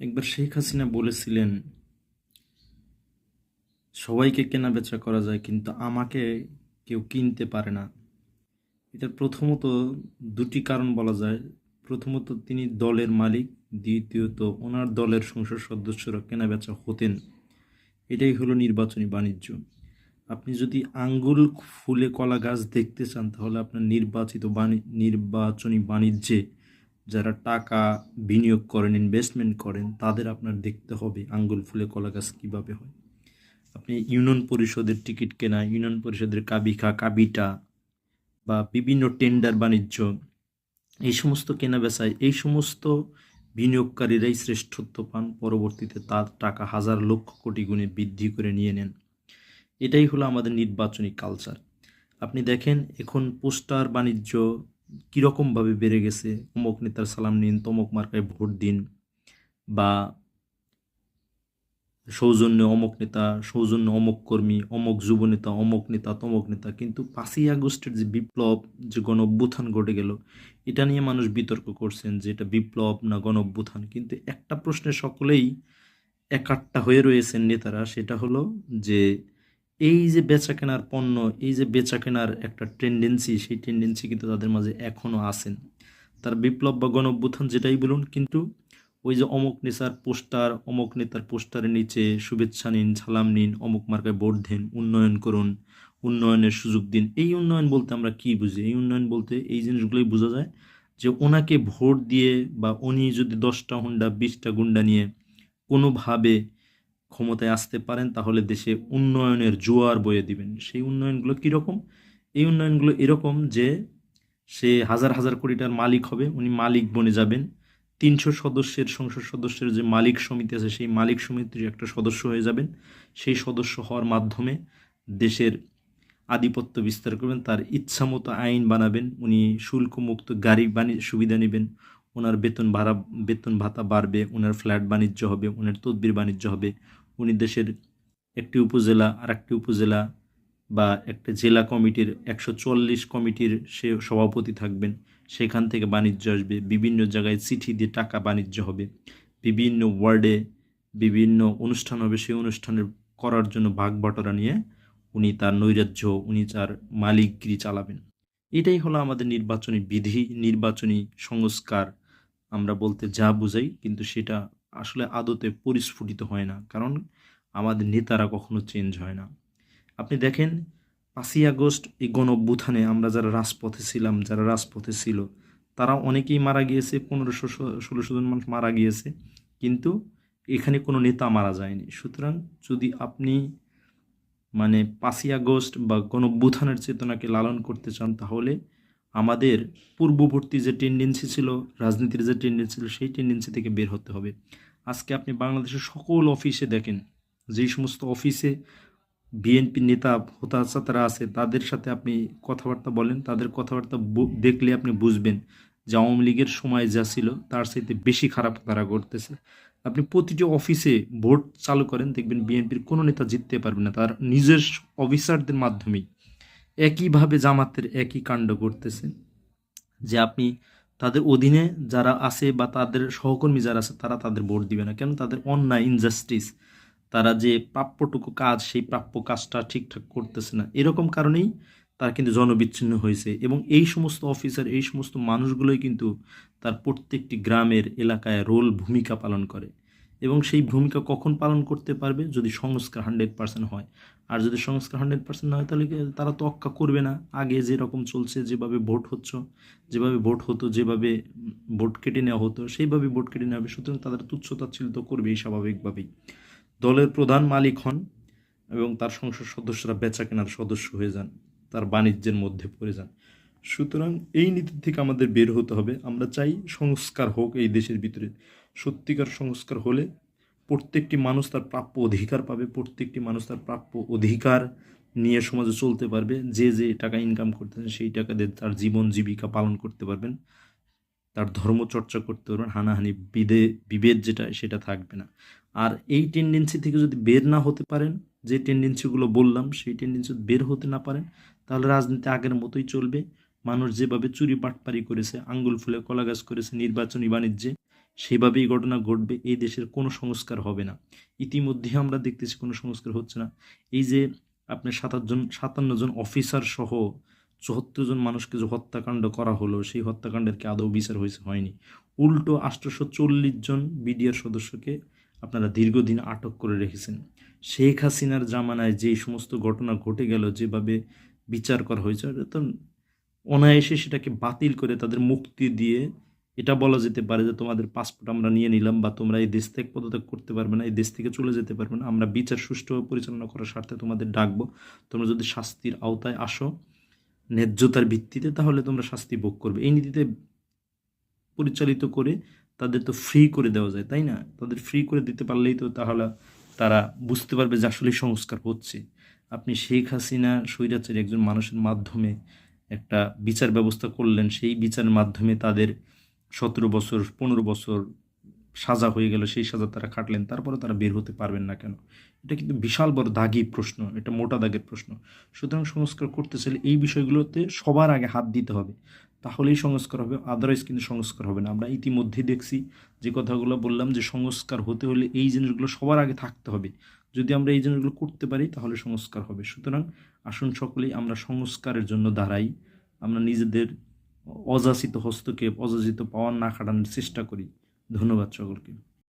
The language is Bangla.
একবার শেখ হাসিনা বলেছিলেন, সবাইকে কেনা বেচা করা যায়, কিন্তু আমাকে কেউ কিনতে পারে না। এটার প্রথমত দুটি কারণ বলা যায়। প্রথমত, তিনি দলের মালিক। দ্বিতীয়ত, ওনার দলের সংসদ সদস্যরা কেনা বেচা হতেন। এটাই হলো নির্বাচনী বাণিজ্য। আপনি যদি আঙ্গুল ফুলে কলা গাছ দেখতে চান, তাহলে আপনার নির্বাচিত বাণি, নির্বাচনী বাণিজ্যে যারা টাকা বিনিয়োগ করেন ইনভেস্টমেন্ট করেন, তাদের আপনার দেখতে হবে আঙ্গুল ফুলে কলা গাছ কীভাবে হয়। আপনি ইউনিয়ন পরিষদের টিকিট কেনা, ইউনিয়ন পরিষদের কাবিখা কাবিটা বা বিভিন্ন টেন্ডার বাণিজ্য, এই সমস্ত কেনা বেচায় এই সমস্ত বিনিয়োগকারীরাই শ্রেষ্ঠত্ব পান। পরবর্তীতে তার টাকা হাজার লক্ষ কোটি গুণে বৃদ্ধি করে নিয়ে নেন। এটাই হলো আমাদের নির্বাচনী কালচার আপনি দেখেন, এখন পোস্টার বাণিজ্য কীরকমভাবে বেড়ে গেছে? অমুক নেতার সালাম নিন, তমক মার্কায় ভোট দিন বা সৌজন্য অমুক নেতা, সৌজন্য অমুক কর্মী, অমুক যুব নেতা, অমুক নেতা, তমক নেতা। কিন্তু পাঁচই আগস্টের যে বিপ্লব, যে গণ অভ্যুত্থান ঘটে গেল, এটা নিয়ে মানুষ বিতর্ক করছেন যে এটা বিপ্লব না গণ অভ্যুত্থান কিন্তু একটা প্রশ্নে সকলেই একাট্টা হয়ে রয়েছেন নেতারা, সেটা হলো যে এই যে বেচা কেনার পণ্য, এই যে বেচা কেনার একটা টেন্ডেন্সি সেই টেন্ডেন্সি কিন্তু তাদের মাঝে এখনও আছেন তার বিপ্লব বা গণঅভ্যুত্থান যেটাই বলুন, কিন্তু ওই যে অমুক নেতার পোস্টার, অমুক নেতার পোস্টারের নিচে শুভেচ্ছা নিন, সালাম নিন, অমুক মার্কায় ভোট দেন, উন্নয়ন করুন, উন্নয়নের সুযোগ দিন। এই উন্নয়ন বলতে আমরা কি বুঝি? এই উন্নয়ন বলতে এই জিনিসগুলোই বোঝা যায় যে ওনাকে ভোট দিয়ে বা উনি যদি দশটা হুন্ডা, বিশটা গুন্ডা নিয়ে কোনোভাবে ক্ষমতায় আসতে পারেন, তাহলে দেশে উন্নয়নের জোয়ার বয়ে দিবেন। সেই উন্নয়নগুলো কীরকম? এই উন্নয়নগুলো এরকম যে সে হাজার হাজার কোটিটার মালিক হবে, উনি মালিক বনে যাবেন। তিনশো সদস্যের সংসদ সদস্যের যে মালিক সমিতি আছে, সেই মালিক সমিতির একটা সদস্য হয়ে যাবেন। সেই সদস্য হওয়ার মাধ্যমে দেশের আধিপত্য বিস্তার করবেন, তার ইচ্ছামতো আইন বানাবেন, উনি শুল্কমুক্ত গাড়ি বাণী সুবিধা নেবেন ওনার বেতন ভাড়া, বেতন ভাতা বাড়বে ওনার ফ্ল্যাট বাণিজ্য হবে ওনার তদবির বাণিজ্য হবে, উনি দেশের একটি উপজেলা আর একটি উপজেলা বা একটা জেলা কমিটির একশো চল্লিশ কমিটির সে সভাপতি থাকবেন। সেখান থেকে বাণিজ্য আসবে, বিভিন্ন জায়গায় চিঠি দিয়ে টাকা বাণিজ্য হবে, বিভিন্ন ওয়ার্ডে বিভিন্ন অনুষ্ঠান হবে, সেই অনুষ্ঠানের করার জন্য ভাগ বটরা নিয়ে উনি তার নৈরাজ্য, উনি তার মালিকগিরি চালাবেন। এটাই হলো আমাদের নির্বাচনী বিধি, নির্বাচনী সংস্কার। আমরা বলতে যা বুঝাই, কিন্তু সেটা আসলে আদতে পরিস্ফুটিত হয় না, কারণ আমাদের নেতারা কখনো চেঞ্জ হয় না। আপনি দেখেন, পাঁচই আগস্ট এই গণ আমরা যারা রাজপথে ছিলাম, যারা রাজপথে ছিল, তারা অনেকেই মারা গিয়েছে, পনেরোশো ষোলোশো জন মানুষ মারা গিয়েছে, কিন্তু এখানে কোনো নেতা মারা যায়নি। সুতরাং যদি আপনি মানে পাঁচই আগস্ট বা গণ চেতনাকে লালন করতে চান, তাহলে আমাদের পূর্ববর্তী যে টেন্ডেন্সি ছিল, রাজনীতির যে টেন্ডেন্সি ছিল, সেই টেন্ডেন্সি থেকে বের হতে হবে। আজকে আপনি বাংলাদেশের সকল অফিসে দেখেন যেই সমস্ত অফিসে বিএনপি নেতা হতাশাতারা আছে, তাদের সাথে আপনি কথাবার্তা বলেন, তাদের কথাবার্তা দেখলে আপনি বুঝবেন যে আওয়ামী লীগের সময় যা ছিল, তার সাথে বেশি খারাপ তারা করতেছে আপনি প্রতিটি অফিসে ভোট চালু করেন, দেখবেন বিএনপির কোনো নেতা জিততে পারবে না, তার নিজের অফিসারদের মাধ্যমেই। একইভাবে জামাতের একই কাণ্ড করতেছে যে আপনি তাদের অধীনে যারা আছে বা তাদের সহকর্মী যারা আছে, তারা তাদের ভোট দিবে না। কেন? তাদের অন্যায় ইনজাস্টিস তারা যে প্রাপ্যটুকু কাজ, সেই প্রাপ্য কাজটা ঠিকঠাক করতেছে না। এরকম কারণেই তারা কিন্তু জনবিচ্ছিন্ন হয়েছে এবং এই সমস্ত অফিসার এই সমস্ত মানুষগুলোই কিন্তু তার প্রত্যেকটি গ্রামের এলাকায় রোল ভূমিকা পালন করে। এবং সেই ভূমিকা কখন পালন করতে পারবে যদি সংস্কার হান্ড্রেড পার্সেন্ট হয়। আর যদি সংস্কার হান্ড্রেড পার্সেন্ট না হয়, তাহলে তারা তো অক্কা করবে না? আগে যেরকম চলছে, যেভাবে ভোট হচ্ছে, যেভাবে ভোট হতো, যেভাবে ভোট কেটে নেওয়া হতো, সেইভাবে ভোট কেটে নেওয়া হবে। সুতরাং তাদের তুচ্ছতাচ্ছিল তো করবেই স্বাভাবিকভাবেই। দলের প্রধান মালিক হন এবং তার সংসদ সদস্যরা বেচা কেনার সদস্য হয়ে যান, তার বাণিজ্যের মধ্যে পড়ে যান। সুতরাং এই নীতি থেকে আমাদের বের হতে হবে। আমরা চাই সংস্কার হোক এই দেশের ভিতরে। সত্যিকার সংস্কার হলে প্রত্যেকটি মানুষ তার প্রাপ্য অধিকার পাবে, প্রত্যেকটি মানুষ তার প্রাপ্য অধিকার নিয়ে সমাজে চলতে পারবে। যে যে টাকা ইনকাম করতেছে সেই টাকা দিয়ে তার জীবন জীবিকা পালন করতে পারবেন। তার ধর্ম চর্চা করতে পারবেন। হানাহানি, বিদে, বিভেদ যেটা, সেটা থাকবে না। আর এই টেন্ডেন্সি থেকে যদি বের না হতে পারেন, যে টেন্ডেন্সিগুলো বললাম, সেই টেন্ডেন্সি বের হতে না পারেন, তাহলে রাজনীতি আগের মতোই চলবে। মানুষ যেভাবে চুরি পাটপারি করেছে, আঙ্গুল ফুলে কলা গাছ করেছে, নির্বাচনী বাণিজ্যে, সেভাবেই ঘটনা ঘটবে, এই দেশের কোনো সংস্কার হবে না। ইতিমধ্যে আমরা দেখতেছি কোনো সংস্কার হচ্ছে না। এই যে আপনার সাতাশজন সাতান্ন জন অফিসার সহ চুয়াত্তর জন মানুষকে যে হত্যাকাণ্ড করা হলো, সেই হত্যাকাণ্ডের কি আদৌ বিচার হয়েছে, হয়নি? উল্টো আটশোশো চল্লিশ জন বিডিআর সদস্যকে আপনারা দীর্ঘদিন আটক করে রেখেছেন। শেখ হাসিনার জামানায় যেই সমস্ত ঘটনা ঘটে গেল, যেভাবে বিচার করা হয়েছে, এটা তো অনায়াসে সেটাকে বাতিল করে তাদের মুক্তি দিয়ে এটা বলা যেতে পারে যে তোমাদের পাসপোর্ট আমরা নিয়ে নিলাম বা তোমরা এই দেশ থেকে পদত্যাগ করতে পারবে না, এই দেশ থেকে চলে যেতে পারবে না। আমরা বিচার সুষ্ঠু পরিচালনা করার স্বার্থে তোমাদের ডাকবো। তোমরা যদি শাস্তির আওতায় আসো ন্যায্যতার ভিত্তিতে, তাহলে তোমরা শাস্তি ভোগ করবে। এই নীতিতে পরিচালিত করে তাদের তো ফ্রি করে দেওয়া যায়, তাই না? তাদের ফ্রি করে দিতে পারলেই তো তাহলে তারা বুঝতে পারবে যে আসলে সংস্কার হচ্ছে। আপনি শেখ হাসিনা স্বৈরাচারী একজন মানুষের মাধ্যমে একটা বিচার ব্যবস্থা করলেন, সেই বিচারের মাধ্যমে তাদের সতেরো বছর, পনেরো বছর সাজা হয়ে গেল, সেই সাজা তারা খাটলেন তারপরে তারা বের হতে পারবেন না কেন? এটা কিন্তু বিশাল বড় দাগি প্রশ্ন, এটা মোটা দাগের প্রশ্ন। সুতরাং সংস্কার করতে চাইলে এই বিষয়গুলোতে সবার আগে হাত দিতে হবে। তাহলেই সংস্কার হবে আদারওয়াইজ কিন্তু সংস্কার হবে না। আমরা ইতিমধ্যেই দেখছি যে কথাগুলো বললাম যে সংস্কার হতে হলে এই জিনিসগুলো সবার আগে থাকতে হবে। যদি আমরা এই জিনিসগুলো করতে পারি, তাহলে সংস্কার হবে। সুতরাং আসুন সকলেই আমরা সংস্কারের জন্য দাঁড়াই। আমরা নিজেদের অযাচিত হস্তক্ষেপ, অযাচিত পাওয়ার না খাটানোর চেষ্টা করি। ধন্যবাদ সকলকে।